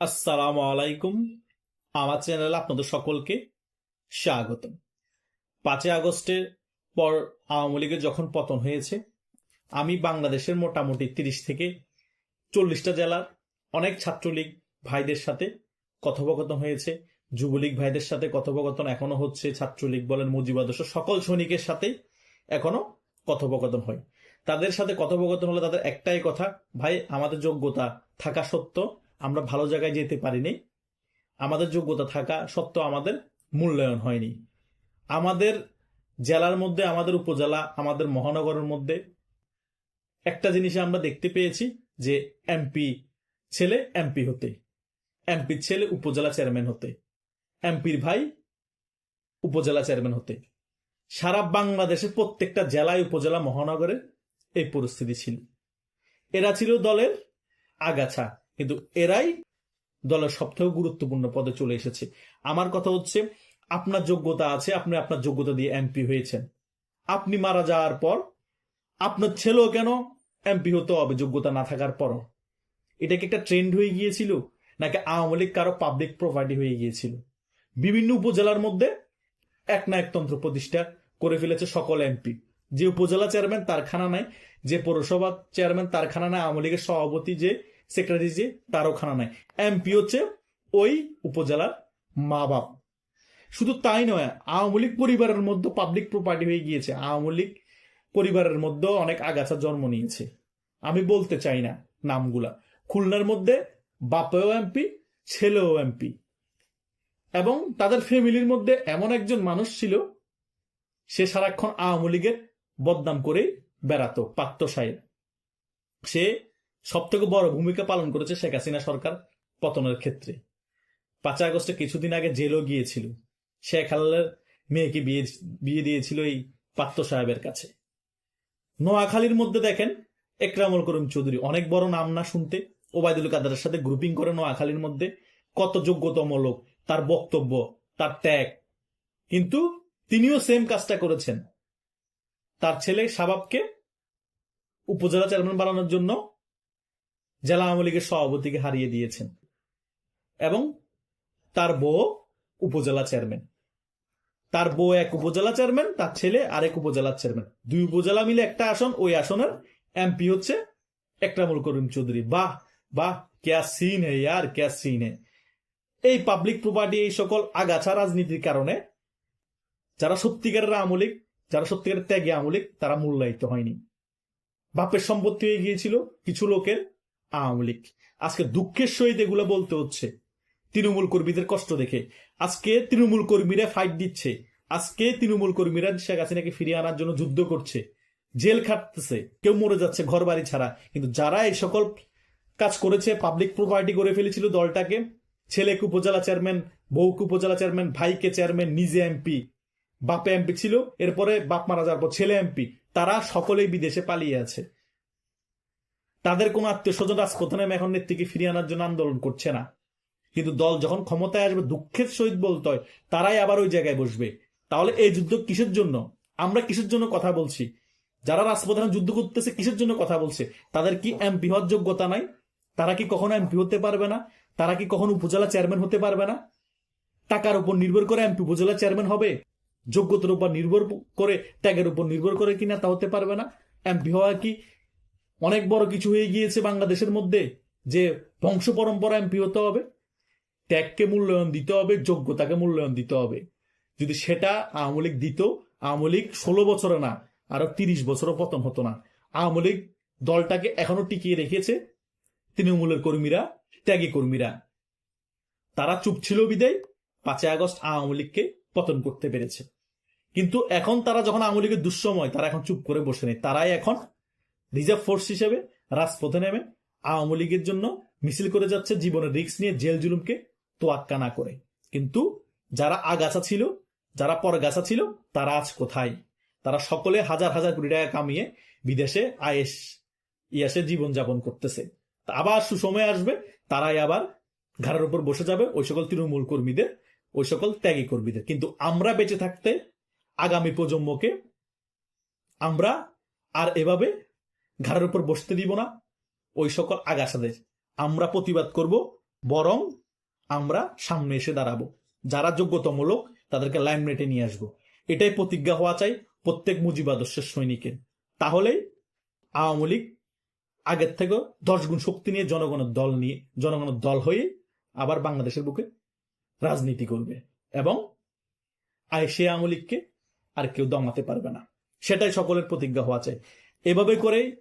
আসসালামু আলাইকুম। আমার চ্যানেলে আপনাদের সকলকে স্বাগতম। পাঁচই আগস্টের পর আওয়ামী লীগের যখন পতন হয়েছে, আমি বাংলাদেশের মোটামুটি তিরিশ থেকে চল্লিশটা জেলার অনেক ছাত্রলীগ ভাইদের সাথে কথোপকথন হয়েছে। যুবলীগ ভাইদের সাথে কথোপকথন এখনও হচ্ছে। ছাত্রলীগ বলেন মুজিবাদর্শ সকল সৈনিকের সাথে এখনও কথোপকথন হয়। তাদের সাথে কথোপকথন হলে তাদের একটাই কথা, ভাই, আমাদের যোগ্যতা থাকা সত্ত্বেও আমরা ভালো জায়গায় যেতে পারিনি। আমাদের যোগ্যতা থাকা সত্ত্বেও আমাদের মূল্যায়ন হয়নি। আমাদের জেলার মধ্যে, আমাদের উপজেলা, আমাদের মহানগরের মধ্যে একটা জিনিস আমরা দেখতে পেয়েছি যে এমপি ছেলে, এমপি হতে। এমপির ছেলে উপজেলা চেয়ারম্যান হতে। এমপির ভাই উপজেলা চেয়ারম্যান হতে। সারা বাংলাদেশের প্রত্যেকটা জেলায়, উপজেলা, মহানগরে এই পরিস্থিতি ছিল। এরা ছিল দলের আগাছা। কিন্তু এরাই দলের সবথেকে গুরুত্বপূর্ণ পদে চলে এসেছে। আমার কথা হচ্ছে, আপনার যোগ্যতা আছে, আপনি আপনার যোগ্যতা দিয়ে এমপি হয়েছেন। আপনি মারা যাওয়ার পর, আপনার ছেলেও কেন এমপি হতে হবে, যোগ্যতা না থাকার পরও? এটা কি একটা ট্রেন্ড হয়ে গিয়েছিল? নাকি আওয়ামী লীগ কারও পাবলিক প্রপার্টি হয়ে গিয়েছিল? বিভিন্ন উপজেলার মধ্যে এক না একতন্ত্র প্রতিষ্ঠা করে ফেলেছে সকল এমপি। যে উপজেলা চেয়ারম্যান তার খানা নাই। যে পৌরসভা চেয়ারম্যান তার খানা নাই। আওয়ামী লীগের সভাপতি যে সেক্রেটারি যে তারও খানা নাই। এমপি হচ্ছে ওই উপজেলার মা বাপ। শুধু তাই নয়, আওয়ামী লীগ পরিবারের মধ্যে পাবলিক প্রপার্টি হয়ে গিয়েছে। আওয়ামী লীগ পরিবারের মধ্যেও অনেক আগাছা জন্ম নিয়েছে। আমি বলতে চাই না নামগুলা। খুলনার মধ্যে বাপেও এমপি, ছেলেও এমপি। এবং তাদের ফ্যামিলির মধ্যে এমন একজন মানুষ ছিল, সে সারাক্ষণ আওয়ামী লীগের বদনাম করে বেড়াতো পাত্র সাহেব সে সব থেকে বড় ভূমিকা পালন করেছে শেখ হাসিনা সরকার পতনের ক্ষেত্রে। পাঁচই আগস্টে কিছুদিন আগে জেলও গিয়েছিল। শেখ হালালের মেয়েকে বিয়ে বিয়ে দিয়েছিল এই পাত্র সাহেবের কাছে। নোয়াখালীর মধ্যে দেখেন একরামুল করিম চৌধুরী, অনেক বড় নাম না শুনতে, ওবায়দুল কাদারের সাথে গ্রুপিং করে নোয়াখালীর মধ্যে কত যোগ্যতম লোক, তার বক্তব্য, তার ত্যাগ। কিন্তু তিনিও সেম কাজটা করেছেন। তার ছেলে শাবাবকে উপজেলা চেয়ারম্যান বানানোর জন্য জেলা আওয়ামী লীগের সভাপতিকে হারিয়ে দিয়েছেন এবং তার বউ উপজেলা চেয়ারম্যান। তার বউ এক উপজেলা চেয়ারম্যান, তার ছেলে আরেক উপজেলা চেয়ারম্যান। দুই উপজেলা মিলে একটা আসন, ওই আসনের এমপি হচ্ছে একরামুল করিম চৌধুরী। বাহ বাহ, ক্যা সিন হে ইয়ার, ক্যা সিন হে। এই পাবলিক প্রপার্টি এই সকল আগাছা রাজনীতির কারণে যারা সত্যিকারের আমলিক যারা সত্যিকারের ত্যাগী আমলিক তারা মূল্যায়িত হয়নি। বাপের সম্পত্তি হয়ে গিয়েছিল কিছু লোকের আওয়ামী লীগ। আজকে দুঃখের সহিত এগুলো বলতে হচ্ছে। তৃণমূল কর্মীদের কষ্ট দেখে। আজকে তৃণমূল কর্মীরা ফাইট দিচ্ছে। আজকে তৃণমূল কর্মীরা শেখ হাসিনাকে ফিরিয়ে আনার জন্য যুদ্ধ করছে। জেল খাটতেছে। কেউ মরে যাচ্ছে ঘর বাড়ি ছাড়া। কিন্তু যারা এই সকল কাজ করেছে পাবলিক প্রপার্টি করে ফেলেছিল দলটাকে, ছেলেকে উপজেলা চেয়ারম্যান বউকে উপজেলা চেয়ারম্যান ভাইকে চেয়ারম্যান নিজে এমপি বাপে এমপি ছিল। এরপরে বাপ মারা যাওয়ার পর ছেলে এমপি তারা সকলেই বিদেশে পালিয়ে আছে। তাদের কোনো আত্মীয় স্বজন রাজপথে নেমে এখন নেত্রীকে ফিরিয়ে আনার জন্য আন্দোলন করছে না। কিন্তু দল যখন ক্ষমতায় আসবে, দুঃখের সহিত বলতে হয়, তারাই আবার ওই জায়গায় বসবে। তাহলে এই যুদ্ধ কিসের জন্য? আমরা কিসের জন্য কথা বলছি? যারা রাজপথে এখন যুদ্ধ করতেছে, কিসের জন্য কথা বলছে? তাদের কি এমপি হওয়ার যোগ্যতা নাই? তারা কি কখনো এমপি হতে পারবে না? তারা কি কখনো উপজেলা চেয়ারম্যান হতে পারবে না? টাকার উপর নির্ভর করে এমপি উপজেলা চেয়ারম্যান হবে? যোগ্যতার উপর নির্ভর করে, ত্যাগের উপর নির্ভর করে কিনা তা হতে পারবে না? এমপি হওয়া কি অনেক বড় কিছু হয়ে গিয়েছে বাংলাদেশের মধ্যে যে বংশ পরম্পরা এমপি হতে হবে, ত্যাগকে মূল্যায়ন দিতে হবে, যোগ্যতাকে মূল্যায়ন দিতে হবে। যদি সেটা আওয়ামী লীগ দিত, আওয়ামী লীগ ষোলো বছরে না, আরও তিরিশ বছরও পতন হতো না। আওয়ামী লীগ দলটাকে এখনও টিকিয়ে রেখেছে, তৃণমূলের কর্মীরা, ত্যাগী কর্মীরা। তারা চুপ ছিল বিদায়, পাঁচই আগস্ট আওয়ামী লীগকে পতন করতে পেরেছে। কিন্তু এখন তারা যখন আওয়ামী লীগের দুঃসময়, তারা এখন চুপ করে বসে নেই। তারাই এখন রিজার্ভ ফোর্স হিসেবে রাজপথে নেমে আওয়ামী লীগের জন্য মিছিল করে যাচ্ছে, জীবনের রিস্ক নিয়ে জেল জুলুমকে তোয়াক্কা না করে। কিন্তু যারা আগাছা ছিল, যারা পরগাছা ছিল, তারা আজ কোথায়? তারা সকলে হাজার হাজার কোটি টাকা কামিয়ে বিদেশে আয়েস, ইয়াসে জীবনযাপন করতেছে। আবার সুসময় আসবে, তারাই আবার ঘাড়ের উপর বসে যাবে, ওই সকল তৃণমূল কর্মীদের, ওই সকল ত্যাগী কর্মীদের। কিন্তু আমরা বেঁচে থাকতে আগামী প্রজন্মকে আমরা আর এভাবে ঘাড়ের উপর বসতে দিব না। ওই সকল আগাছাদের আমরা প্রতিবাদ করব, বরং আমরা সামনে এসে দাঁড়াবো। যারা যোগ্যতমূলক তাদেরকে লাইমলাইটে নিয়ে আসব। এটাই প্রতিজ্ঞা হওয়া চাই প্রত্যেক মুজিব আদর্শের সৈনিকের। তাহলেই আওয়ামী লীগ আগের থেকে দশ গুণ শক্তি নিয়ে জনগণের দল নিয়ে, জনগণের দল হয়ে আবার বাংলাদেশের বুকে রাজনীতি করবে এবং আয় সে আওয়ামী লীগকে আর কেউ দমাতে পারবে না। সেটাই সকলের প্রতিজ্ঞা হওয়া চাই। এভাবে করে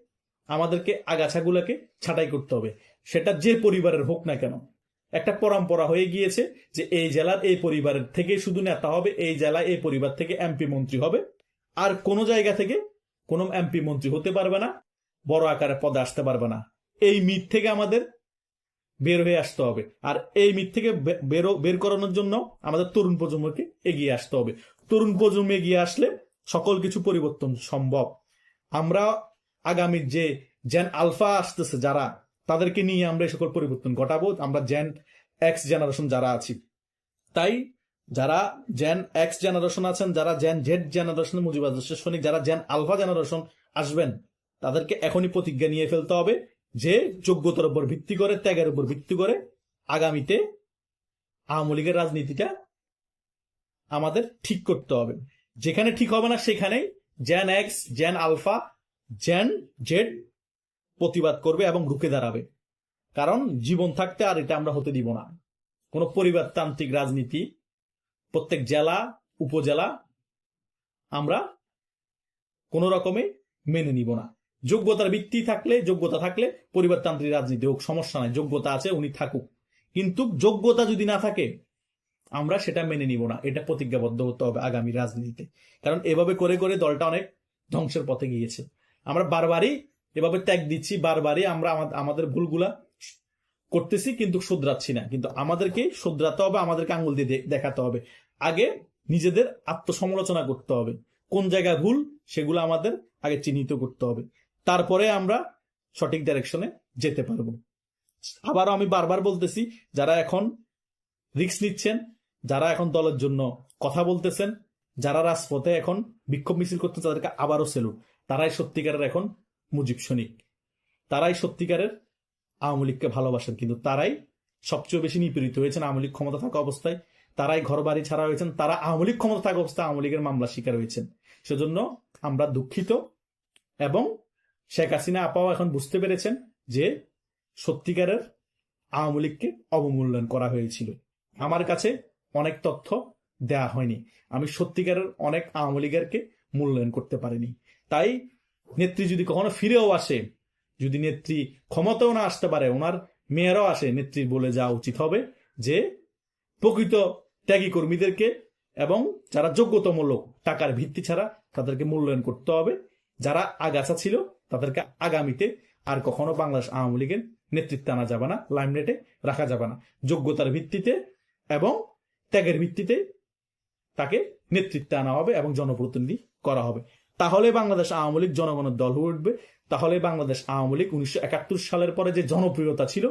আমাদেরকে আগাছাগুলোকে ছাঁটাই করতে হবে। সেটা যে পরিবারের হোক না কেন। একটা পরম্পরা হয়ে গিয়েছে যে এই জেলার এই পরিবারের থেকে শুধু নেতা হবে, এই জেলায় এই পরিবার থেকে এমপি মন্ত্রী হবে। আর কোনো জায়গা থেকে কোনো এমপি মন্ত্রী হতে পারবে না, বড় আকারে পদে আসতে পারবে না। এই মিথ থেকে আমাদের বের হয়ে আসতে হবে। আর এই মিথ থেকে বেরো, বের করানোর জন্য আমাদের তরুণ প্রজন্মকে এগিয়ে আসতে হবে। তরুণ প্রজন্ম এগিয়ে আসলে সকল কিছু পরিবর্তন সম্ভব। আমরা আগামী যে জেন আলফা আসতেছে যারা, তাদেরকে নিয়ে আমরা এই সকল পরিবর্তন ঘটাবো। আমরা জেন এক্স জেনারেশন যারা আছি, তাই যারা জেন এক্স জেনারেশন আছেন, যারা জেন জেড জেনারেশন মুজিবাদ সৈনিক, যারা জেন আলফা জেনারেশন আসবেন, তাদেরকে এখনই প্রতিজ্ঞা নিয়ে ফেলতে হবে যে যোগ্যতার উপর ভিত্তি করে, ত্যাগের উপর ভিত্তি করে আগামীতে আওয়ামী লীগের রাজনীতিটা আমাদের ঠিক করতে হবে। যেখানে ঠিক হবে না, সেখানেই Gen X Gen Alpha Gen, Z প্রতিবাদ করবে এবং রুখে দাঁড়াবে। কারণ জীবন থাকতে আর এটা আমরা হতে দিব না। কোনো পরিবারতান্ত্রিক রাজনীতি, প্রত্যেক জেলা, উপজেলা আমরা কোনো রকমে মেনে নিব না। যোগ্যতার ভিত্তি থাকলে, যোগ্যতা থাকলে পরিবারতান্ত্রিক রাজনীতি হোক, সমস্যা নাই, যোগ্যতা আছে, উনি থাকুক। কিন্তু যোগ্যতা যদি না থাকে, আমরা সেটা মেনে নিব না। এটা প্রতিজ্ঞাবদ্ধ হতে হবে আগামী রাজনীতিতে। কারণ এভাবে করে করে দলটা অনেক ধ্বংসের পথে গিয়েছে। আমরা বারবারই এভাবে ত্যাগ দিচ্ছি, বারবারই আমরা আমাদের ভুলগুলা করতেছি কিন্তু শুধরাচ্ছি না। কিন্তু আমাদেরকে শুধরাতে হবে, আমাদেরকে আঙ্গুল দিয়ে দেখাতে হবে। আগে নিজেদের আত্মসমালোচনা করতে হবে। কোন জায়গায় ভুল, সেগুলো আমাদের আগে চিহ্নিত করতে হবে। তারপরে আমরা সঠিক ডাইরেকশনে যেতে পারব। আবারও আমি বারবার বলতেছি, যারা এখন রিস্ক নিচ্ছেন, যারা এখন দলের জন্য কথা বলতেছেন, যারা রাজপথে এখন বিক্ষোভ মিছিল করতে তাদেরকে আবারও সেলুট তারাই সত্যিকারের এখন মুজিব সৈনিক তারাই সত্যিকারের আওয়ামী লীগকে ভালোবাসেন, কিন্তু তারাই সবচেয়ে বেশি নিপীড়িত হয়েছেন আওয়ামী লীগ ক্ষমতা থাকা অবস্থায়। তারাই ঘর বাড়ি ছাড়া হয়েছেন, তারা আওয়ামী লীগ ক্ষমতা থাকা অবস্থায় আওয়ামী লীগের মামলা শিকার হয়েছেন। সেজন্য আমরা দুঃখিত এবং শেখ হাসিনা আপাও এখন বুঝতে পেরেছেন যে সত্যিকারের আওয়ামী লীগকে অবমূল্যায়ন করা হয়েছিল। আমার কাছে অনেক তথ্য দেয়া হয়নি। আমি সত্যিকারের অনেক আওয়ামী লীগেরকে মূল্যায়ন করতে পারিনি। তাই নেত্রী যদি কখনো ফিরেও আসে, যদি নেত্রী ক্ষমতাও না আসতে পারে, ওনার মেয়েরাও আসে নেত্রীর বলে যাওয়া উচিত হবে যে প্রকৃত ত্যাগী কর্মীদেরকে এবং যারা যোগ্যতামূলক টাকার ভিত্তি ছাড়া তাদেরকে মূল্যায়ন করতে হবে। যারা আগাছা ছিল, তাদেরকে আগামীতে আর কখনো বাংলাদেশ আওয়ামী লীগের নেতৃত্বে আনা যাবে না, লাইমলাইটে রাখা যাবে না। যোগ্যতার ভিত্তিতে এবং ত্যাগের ভিত্তিতে তাকে নেতৃত্বে আনা হবে এবং জনপ্রতিনিধি করা হবে। তাহলে বাংলাদেশ আওয়ামী লীগ জনগণের দল হয়ে উঠবে। তাহলে বাংলাদেশ আওয়ামী লীগ উনিশশো একাত্তর সালের পরে যে জনপ্রিয়তা ছিল,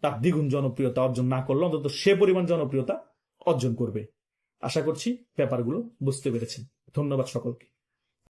তার দ্বিগুণ জনপ্রিয়তা অর্জন না করলে অন্তত সে পরিমাণ জনপ্রিয়তা অর্জন করবে। আশা করছি ব্যাপারগুলো বুঝতে পেরেছেন। ধন্যবাদ সকলকে।